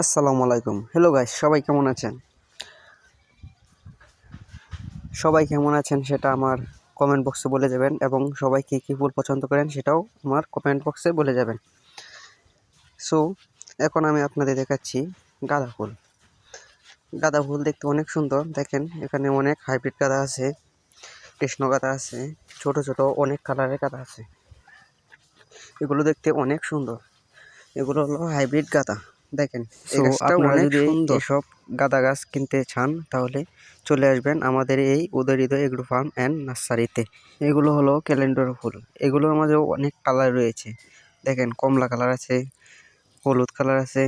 আসসালামু আলাইকুম। Hello guys সবাই কেমন আছেন? সবাই কেমন আছেন সেটা আমার কমেন্ট বক্সে বলে যাবেন এবং সবাই কী কী ফুল পছন্দ করেন সেটাও আমার কমেন্ট বক্সে বলে যাবেন। সো এখন আমি আপনাদের দেখাচ্ছি গাঁদা ফুল। গাঁদা ফুল দেখতে অনেক সুন্দর। দেখেন, এখানে অনেক হাইব্রিড গাঁদা আছে, কৃষ্ণ গাঁদা আছে, ছোট ছোট অনেক কালারের গাঁদা আছে। এগুলো দেখতে অনেক সুন্দর। এগুলো হলো হাইব্রিড গাঁদা। দেখেন আপনারা যদি এসব গাঁদা গাছ কিনতে চান তাহলে চলে আসবেন আমাদের এই উদয়হৃদয় এগ্রো ফার্ম অ্যান্ড নার্সারিতে। এগুলো হলো ক্যালেন্ডার ফুল। এগুলোর মাঝেও অনেক কালার রয়েছে। দেখেন কমলা কালার আছে হলুদ কালার আছে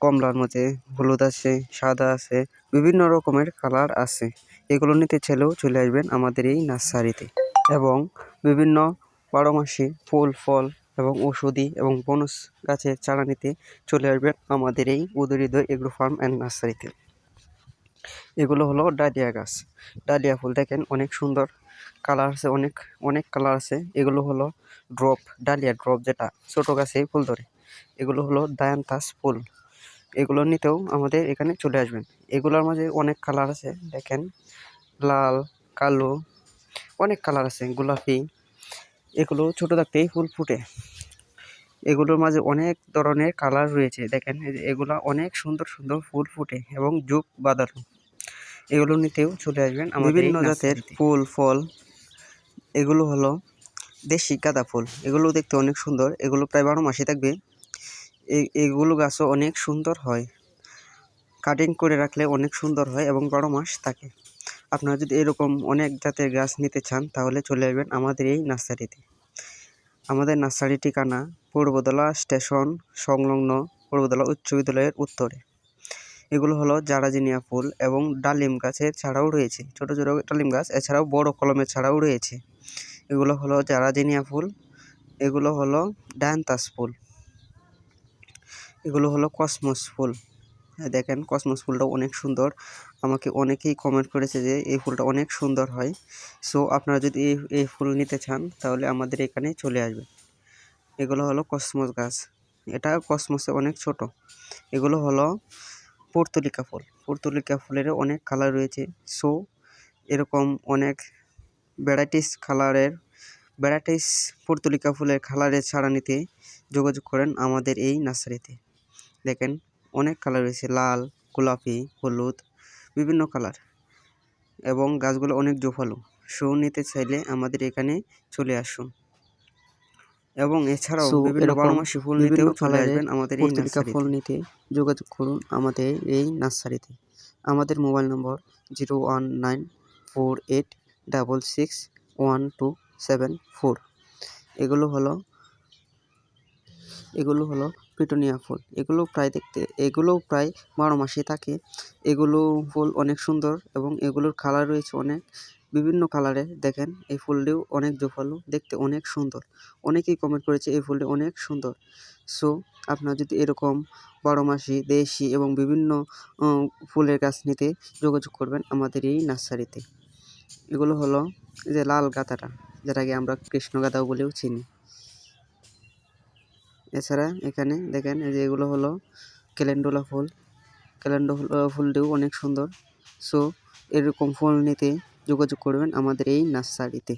কমলার মধ্যে হলুদ আছে সাদা আছে বিভিন্ন রকমের কালার আছে। এগুলো নিতে ছেলেও চলে আসবেন আমাদের এই নার্সারিতে। এবং বিভিন্ন বারো বারোমাসি ফুল ফল এবং ওষুধি এবং বনস গাছের চারা নিতে চলে আসবেন আমাদের এই উদয়হৃদয় এগ্রো ফার্ম অ্যান্ড নার্সারিতে। এগুলো হলো ডালিয়া গাছ। ডালিয়া ফুল দেখেন, অনেক সুন্দর কালার আছে, অনেক অনেক কালার আছে। এগুলো হলো ড্রপ ডালিয়া ড্রপ যেটা ছোটো গাছে ফুল ধরে। এগুলো হলো ডায়ান্থাস ফুল। এগুলো নিতেও আমাদের এখানে চলে আসবেন। এগুলোর মাঝে অনেক কালার আছে, দেখেন, লাল, কালো, অনেক কালার আছে, গোলাপি এগুলো ছোটো থাকতেই ফুল ফুটে। এগুলোর মাঝে অনেক ধরনের কালার রয়েছে। দেখেন এগুলো অনেক সুন্দর সুন্দর ফুল ফুটে এবং যুগ বাঁধানো এগুলো নিতেও চলে আসবেন বিভিন্ন জাতের ফুল ফল এগুলো হলো দেশি গাঁদা ফুল। এগুলো দেখতে অনেক সুন্দর। এগুলো প্রায় বারো মাসে থাকবে। এগুলো গাছও অনেক সুন্দর হয়। কাটিং করে রাখলে অনেক সুন্দর হয় এবং বারো মাস থাকে। আপনারা যদি এরকম অনেক জাতের গাছ নিতে চান, তাহলে চলে আসবেন আমাদের এই নার্সারিতে। আমাদের নার্সারি ঠিকানা পূর্বদলা স্টেশন সংলগ্ন পূর্বদলা উচ্চ বিদ্যালয়ের উত্তরে। এগুলো হলো জারাজিনিয়া ফুল এবং ডালিম গাছের ছাড়াও রয়েছে। ছোট ছোট ডালিম গাছ, এছাড়াও বড় কলমের ছাড়াও রয়েছে। এগুলো হলো জারাজিনিয়া ফুল, এগুলো হলো ডায়ান্তাস ফুল, এগুলো হলো কসমস ফুল। দেখেন কসমস ফুলটা অনেক সুন্দর। আমাকে অনেকেই কমেন্ট করেছে যে, এই ফুলটা অনেক সুন্দর হয়। সো আপনারা যদি এই এই ফুল নিতে চান, তাহলে আমাদের এখানে চলে আসবে। এগুলো হলো কসমস গাছ। এটা কসমসে অনেক ছোট। এগুলো হলো পর্তুলিকা ফুল। পর্তুলিকা ফুলেরও অনেক কালার রয়েছে। সো এরকম অনেক ভ্যারাইটিস কালারের ভ্যারাইটিস পর্তুলিকা ফুলের কালারের ছাড়া নিতে যোগাযোগ করেন আমাদের এই নার্সারিতে। দেখেন অনেক কালার রয়েছে লাল গোলাপি হলুদ বিভিন্ন কালার এবং গাছগুলো অনেক জোফালো। শো নিতে চাইলে আমাদের এখানে চলে আসুন। এবং এছাড়াও বিভিন্ন বারোমাসি ফুল নিতেও চলে আসবেন আমাদের এই ফুল নিতে যোগাযোগ করুন আমাদের এই নার্সারিতে। আমাদের mobile number zero one nine four eight double six one two seven four. এগুলো হলো এগুলো হলো পিটুনিয়া ফুল। এগুলো প্রায় দেখতে এগুলো প্রায় বারো মাসে থাকে। এগুলো ফুল অনেক সুন্দর এবং এগুলোর কালার রয়েছে অনেক। বিভিন্ন কালারের দেখেন, এই ফুলটিও অনেক জোফালো, দেখতে অনেক সুন্দর। অনেকেই কমেন্ট করেছে এই ফুলটি অনেক সুন্দর। সো আপনারা যদি এরকম বারো মাসি, দেশি এবং বিভিন্ন ফুলের গাছ নিতে যোগাযোগ করবেন আমাদের এই নার্সারিতে। এগুলো হলো যে লাল গাঁদাটা, যেটাকে আমরা কৃষ্ণ গাঁদাও বলেও চিনি। এছাড়া এখানে দেখেন এই যে এগুলো হলো ক্যালেন্ডুলা ফুল। ক্যালেন্ডুলা ফুলটিও অনেক সুন্দর। সো এরকম ফুল নিতে যোগাযোগ করবেন আমাদের এই নার্সারিতে।